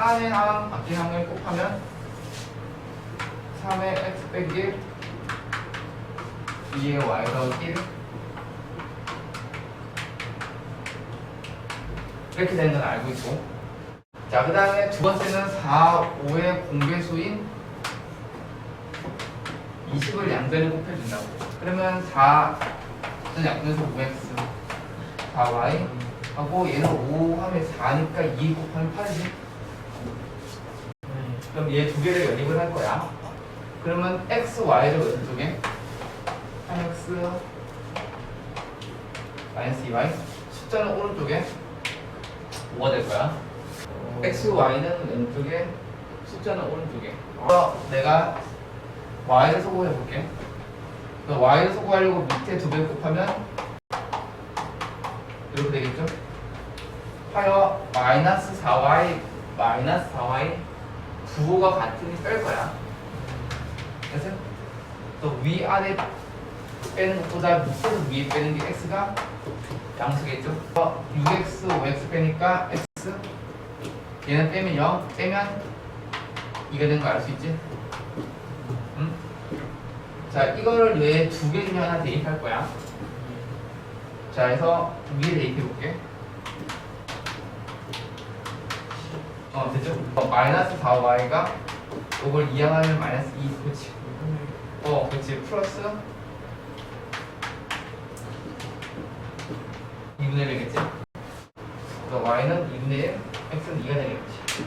안에 항 바뀐 항을 곱하면 3의 x 빼기 1 2의 y 더하기 1 이렇게 되는 건 알고 있고. 자 그 다음에 두 번째는 4, 5의 공배수인 20을 양변에 곱해준다고. 그러면 4는 약분해서 5x 4y 하고 얘는 5 하면 4니까 2 곱하면 8이지 그럼 얘 두 개를 연입을 할 거야. 그러면 x, y를 왼쪽에 3x 마이너스 2y 숫자는 오른쪽에 5가 될 거야? X, y는 왼쪽에 숫자는 오른쪽에. 그래서 내가 y를 소구해 볼게. y를 소구하려고 밑에 두 배 곱하면 이렇게 되겠죠? 하여 마이너스 4y 마이너스 4y 부호가 같으니 뺄 거야 그래서 또 위아래 빼는 것보다 밑에서 위에 빼는 게 x가 양수겠죠? 어, 6x, 5x 빼니까 x 얘는 빼면 0 빼면 2가 되는 거 알 수 있지? 응? 자 이거를 왜두개 중에 하나 대입할 거야 자 그래서 위에 대입해 볼게 어, 됐죠? 어, 마이너스 4y가 5걸 이항하면 마이너스 2, 그렇지. 어, 그렇지. 플러스 2분의 1이겠지? 그래서 y는 2분의 1, x는 2가 되겠지.